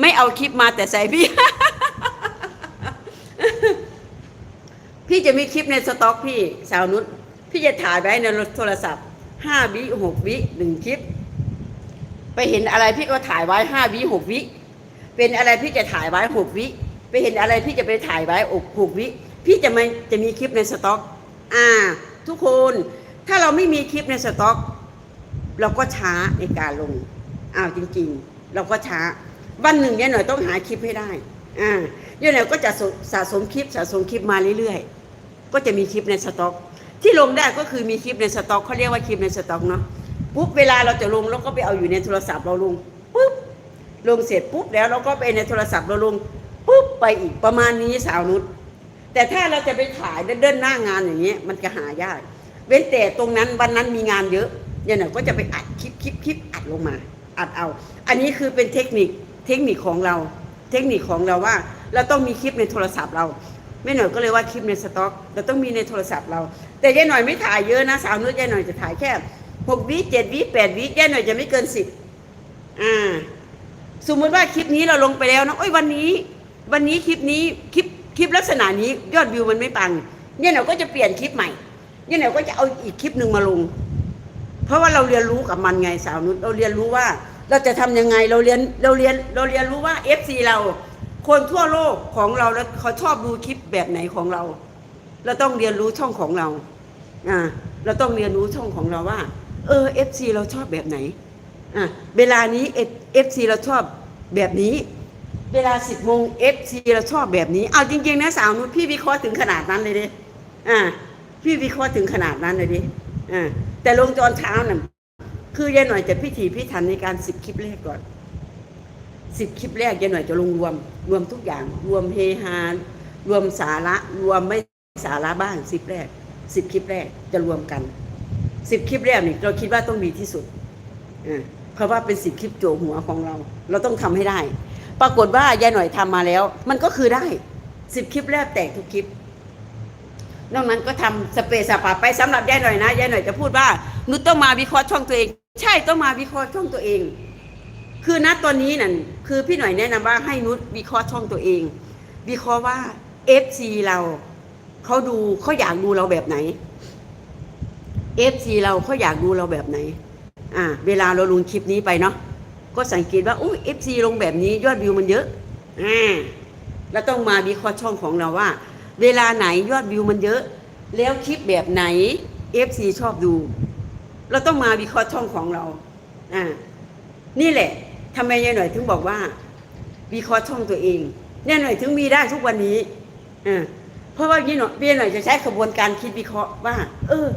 ไม่เอาคลิปมาแต่ใส่พี่ พี่จะมีคลิปในสต็อกพี่สาวนุชพี่จะถ่ายไว้ในโทรศัพท์ห้าวิหกวิหนึ่งคลิป ไปเห็นอะไรพี่ก็ถ่ายไว้ห้าวิหกวิ เป็นอะไรพี่จะถ่ายไว้หกวิ ไปเห็นอะไรพี่จะไปถ่ายไว้อกหกวิ พี่จะไม่จะมีคลิปในสต็อก อ่า ทุกคนถ้าเราไม่มีคลิปในสต็อก เราก็ช้าในการลงอ้าวจริง ๆ เราก็ช้า วันหนึ่งเนี่ยหน่อยต้องหาคลิปให้ได้ อ่าเนี่ยหน่อยก็จะสะสมคลิปสะสมคลิปมาเรื่อยๆ ก็จะมีคลิปในสต็อก ที่ลงได้ก็คือมีคลิปในสต็อกเขาเรียกว่าคลิปในสต็อกเนาะ ปุ๊บเวลาเราจะลงเราก็ไปเอาอยู่ในโทรศัพท์เราลง ปุ๊บ ลงเสร็จปุ๊บแล้วเราก็ไปในโทรศัพท์เราลง ปุ๊บไปอีกประมาณนี้สาวนุชแต่ถ้าเราจะไปถ่ายเดินหน้างานอย่างเงี้ยมันจะหายาก เว้นแต่ตรงนั้นวันนั้นมีงานเยอะเนี่ยหน่อยก็จะไปอัดคลิปคลิปคลิปอัดลงมา อัดเอา อันนี้คือเป็นเทคนิค เทคนิคของเรา เทคนิคของเราว่า เราต้องมีคลิปในโทรศัพท์เราไม่หน่อยก็เลยว่าคลิปในสต็อกเราต้องมีในโทรศัพท์เรา แต่ยายหน่อยไม่ถ่ายเยอะนะสาวนุชยายหน่อยจะถ่ายแค่หกวิเจ็ดวิแปดวิยายหน่อยจะไม่เกินสิบอ่าสมมติว่าคลิปนี้เราลงไปแล้วนะโอ้ยวันนี้ วันนี้คลิปนี้คลิปคลิปลักษณะนี้ยอดวิวมันไม่ปังเนี่ยเราก็จะเปลี่ยนคลิปใหม่เนี่ยเราก็จะเอาอีกคลิปหนึ่งมาลง เพราะว่าเราเรียนรู้กับมันไงสาวนุชเราเรียนรู้ว่า เราจะทำยังไงเราเรียนเราเรียนเราเรียนรู้ว่า FC เรา คนทั่วโลกของเราแล้วเขาชอบดูคลิปแบบไหนของเรา เราต้องเรียนรู้ช่องของเราอ่าเราต้องเรียนรู้ช่องของเราว่า เออ FC เราชอบแบบไหนอะเวลานี้เอฟซีเราชอบแบบนี้ เวลาสิบโมงเอฟซีเราชอบแบบนี้เอาจริงๆนะสาวนุชพี่วิเคราะห์ถึงขนาดนั้นเลยดิอ่าพี่วิเคราะห์ถึงขนาดนั้นเลยดิอ่าแต่ลงตอนเช้าน่ะ คือยายหน่อยจะพิถีพิถันในการสิบคลิปแรกก่อนสิบคลิปแรกยายหน่อยจะลงรวม รวมทุกอย่าง รวมเฮฮารวมสาระ รวมไม่สาระบ้างสิบแรกสิบคลิปแรกจะรวมกันสิบคลิปแรกนี่เราคิดว่าต้องดีที่สุดอ่าเพราะว่าเป็นสิบคลิปโจหัวของเรา เราต้องทำให้ได้ ปรากฏว่ายายหน่อยทำมาแล้ว มันก็คือได้สิบคลิปแรกแตกทุกคลิปนอกนั้นก็ทำสเปซสปาไปสำหรับยายหน่อยนะยายหน่อยจะพูดว่านุชต้องมาวิเคราะห์ช่องตัวเอง ใช่ต้องมาวิเคราะห์ช่องตัวเอง คือณตอนนี้นั่นคือพี่หน่อยแนะนำว่าให้นุชวิเคราะห์ช่องตัวเอง วิเคราะห์ว่า FC เราเขาดูเขาอยากดูเราแบบไหน FC เราเขาอยากดูเราแบบไหน อ่า เวลาเราลงคลิปนี้ไปเนาะ ก็สังเกตว่าอุ้ย FC ลงแบบนี้ยอดวิวมันเยอะ อ่าเราต้องมาวิเคราะห์ช่องของเราว่า เวลาไหนยอดวิวมันเยอะ แล้วคลิปแบบไหน FC ชอบดู เราต้องมาวิเคราะห์ช่องของเราอ่านี่แหละทำไมยายหน่อยถึงบอกว่า วิเคราะห์ช่องตัวเองเนี่ยหน่อยถึงมีได้ทุกวันนี้อ่าเพราะว่ายี่หน่อยพี่หน่อยจะใช้กระบวนการคิดวิเคราะห์ว่า เออ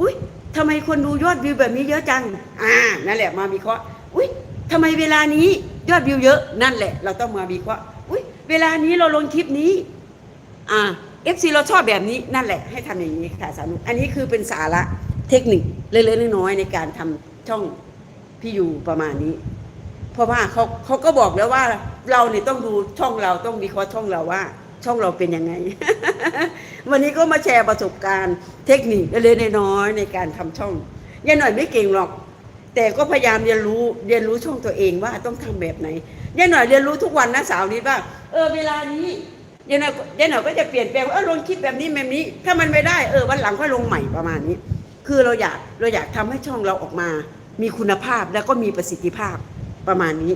อุ้ยทำไมคนดูยอดวิวแบบนี้เยอะจัง อ่า นั่นแหละมาวิเคราะห์อุ้ยทำไมเวลานี้ยอดวิวเยอะ นั่นแหละ เราต้องมาวิเคราะห์อุ้ยเวลานี้เราลงคลิปนี้ อ่า FC เราชอบแบบนี้นั่นแหละให้ทำอย่างนี้ค่ะสานุอันนี้คือเป็นสาระ เทคนิคเล็กๆน้อยๆในการทำช่องพี่อยู่ประมาณนี้ เพราะว่าเขาเขาก็บอกแล้วว่าเราเนี่ยต้องดูช่องเราต้องวิเคราะห์ช่องเราว่า ช่องเราเป็นยังไง วันนี้ก็มาแชร์ประสบการณ์ เทคนิคเล็กๆน้อยๆในการทำช่องยังหน่อยไม่เก่งหรอก แต่ก็พยายามเรียนรู้เรียนรู้ช่องตัวเองว่าต้องทำแบบไหนยังหน่อยเรียนรู้ทุกวันนะสาวนี้ว่า เออเวลานี้ยังหน่อยยังหน่อยก็จะเปลี่ยนแปลงว่าเออลงคลิปแบบนี้แบบนี้ ถ้ามันไม่ได้เออวันหลังค่อยลงใหม่ประมาณนี้ คือเราอยากเราอยากทำให้ช่องเราออกมา มีคุณภาพแล้วก็มีประสิทธิภาพประมาณนี้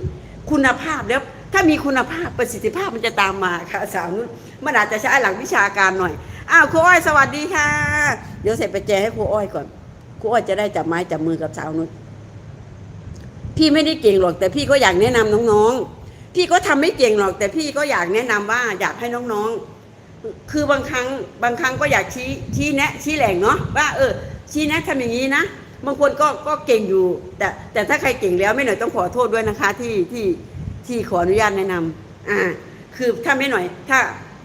คุณภาพแล้วถ้ามีคุณภาพประสิทธิภาพมันจะตามมาค่ะสาวนุชมันอาจจะใช้หลักวิชาการหน่อยอ้าวครูอ้อยสวัสดีค่ะ เดี๋ยวเสร็จไปแจให้ครูอ้อยก่อนครูอ้อยจะได้จับไม้จับมือกับสาวนุชพี่ไม่ได้เก่งหรอกแต่พี่ก็อยากแนะนำน้องๆ พี่ก็ทำไม่เก่งหรอก แต่พี่ก็อยากแนะนำว่าอยากให้น้องๆ คือบางครั้งบางครั้งก็อยากชี้ชี้แนะชี้แหล่งเนาะว่าเออ ชี้แนะทำอย่างนี้นะบางคนก็ก็เก่งอยู่ แต่แต่ถ้าใครเก่งแล้วไม่หน่อยต้องขอโทษด้วยนะคะที่ที่ที่ขออนุญาตแนะนำอ่าคือถ้าไม่หน่อย ถ้า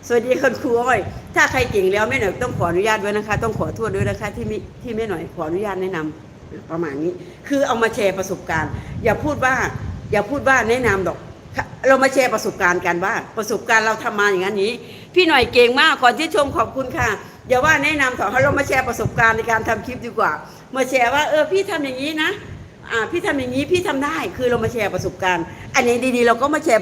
สวัสดีคุณครูอ้อยถ้าใครเก่งแล้วไม่หน่อยต้องขออนุญาตด้วยนะคะ ต้องขอโทษด้วยนะคะที่มิที่ไม่หน่อยขออนุญาตแนะนำประมาณนี้ คือเอามาแชร์ประสบการณ์ อย่าพูดว่า อย่าพูดว่าแนะนำดอก เรามาแชร์ประสบการณ์กันว่า ประสบการณ์เราทำมาอย่างนี้ พี่หน่อยเก่งมากขอที่ชมขอบคุณค่ะ อย่าว่าแนะนำต่อให้เรามาแชร์ประสบการณ์ในการทำคลิปดีกว่า มาแชร์ว่าเออพี่ทำอย่างนี้นะอ่าพี่ทำอย่างนี้พี่ทำได้คือเรามาแชร์ประสบการณ์ อันนี้ดีๆเราก็มาแชร์